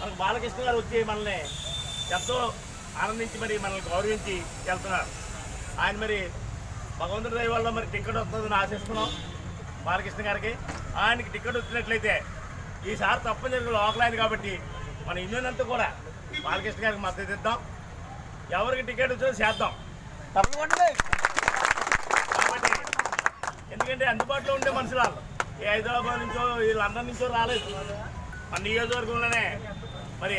మనకు బాలకృష్ణ గారు వచ్చి మనల్ని ఎంతో ఆనందించి మరి మనల్ని గౌరవించి వెళ్తున్నారు. ఆయన మరి భగవంతుడి దయ వల్ల మరి టికెట్ వస్తుందని ఆశిస్తున్నాం బాలకృష్ణ గారికి. ఆయనకి టికెట్ వచ్చినట్లయితే ఈసారి తప్పనిసరిగా లోకల్ ఆయన కాబట్టి మన ఇండియన్ అంతా కూడా బాలకృష్ణ గారికి మద్దతు ఇద్దాం. ఎవరికి టికెట్ వచ్చినా చేద్దాం. తప్పకుండా. కాబట్టి ఎందుకంటే అందుబాటులో ఉండే మనుషులు వాళ్ళు. ఈ హైదరాబాద్ నుంచో ఈ లండన్ నుంచో రాలేదు. మన నియోజకవర్గంలోనే మరి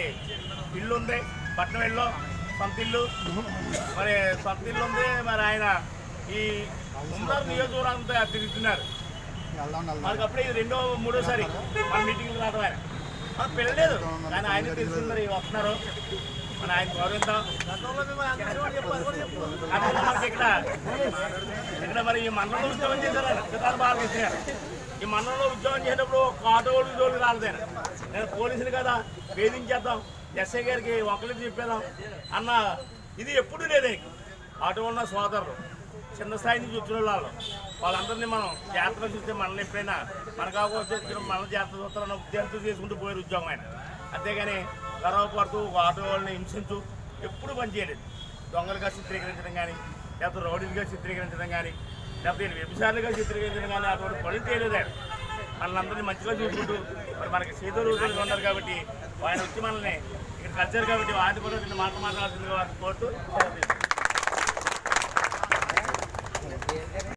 ఇల్లు ఉంది పట్నం ఇల్లు సొంత ఇల్లు. మరి సొంత ఇల్లు ఉంది మరి ఆయన ఈ సుందర నియోజకవర్గంతో తిరుగుతున్నారు మనకి అప్పుడే ఇది రెండో మూడోసారి మన మీటింగ్లు రావడం ఆయన. మన పిల్లలేదు కానీ ఆయన తెలుసు మరి వస్తున్నారు. మన ఆయన గౌరవిద్దాం. ఇక్కడ ఇక్కడ మరి ఈ మండలంలో ఉద్యోగం చేశారు ఆయన, సిద్ధార్థ బాలకృష్ణ గారు ఈ మండలంలో ఉద్యోగం చేసేటప్పుడు ఒక ఆటో వాళ్ళు రాలేదు నేను పోలీసులు కదా వేధించేద్దాం. ఎస్ఐ గారికి ఒకరికి చెప్పేదాం అన్న ఇది ఎప్పుడు లేదు ఆటో ఉన్న సోదరులు. చిన్న స్థాయి నుంచి వచ్చిన వాళ్ళు. వాళ్ళందరినీ మనం జాగ్రత్తగా చూస్తే మనల్ని ఎప్పుడైనా మన కాకపోతే మన జాతర చూస్తారన్న ఉద్దేశంతో చేసుకుంటూ పోయారు ఉద్యోగం ఆయన. అంతేగాని గర్వ పడుతూ ఒక ఆటో వాళ్ళని హింసించు ఎప్పుడు పనిచేయలేదు దొంగలుగా చిత్రీకరించడం కానీ లేకపోతే రౌడీలుగా చిత్రీకరించడం కానీ లేకపోతే వ్యభిచారులుగా చిత్రీకరించడం కానీ అటువంటి పనులు చేయలేదు ఆయన. మంచిగా చూసుకుంటూ మరి మనకి సీతలు రోజులు ఉన్నారు కాబట్టి ఆయన వచ్చి మనల్ని ఇక్కడ కలిసారు కాబట్టి వాటి కూడా రెండు మాట్లాడుతుంది కోరుతూ